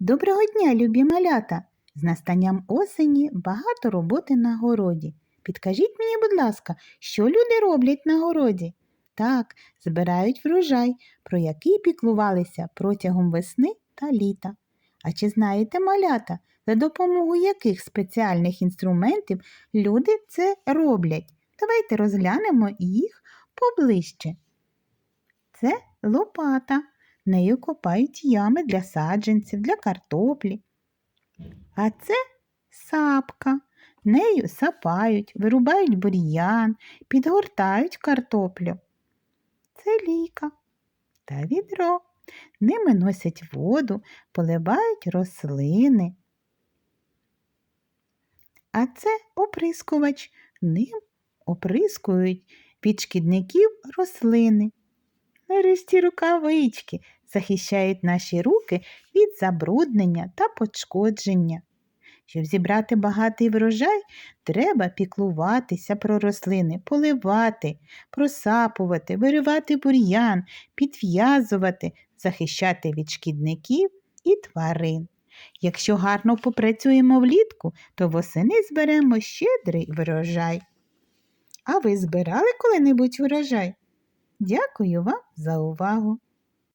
Доброго дня, любі малята! З настанням осені багато роботи на городі. Підкажіть мені, будь ласка, що люди роблять на городі? Так, збирають врожай, про який піклувалися протягом весни та літа. А чи знаєте, малята, за допомогою яких спеціальних інструментів люди це роблять? Давайте розглянемо їх поближче. Це лопата. Нею копають ями для саджанців, для картоплі. А це сапка. Нею сапають, вирубають бур'ян, підгортають картоплю. Це ліка та відро. Ними носять воду, поливають рослини. А це оприскувач. Ним оприскують від шкідників рослини. Нарешті рукавички захищають наші руки від забруднення та пошкодження. Щоб зібрати багатий врожай, треба піклуватися про рослини, поливати, просапувати, виривати бур'ян, підв'язувати, захищати від шкідників і тварин. Якщо гарно попрацюємо влітку, то восени зберемо щедрий врожай. А ви збирали коли-небудь врожай? Дякую вам за увагу!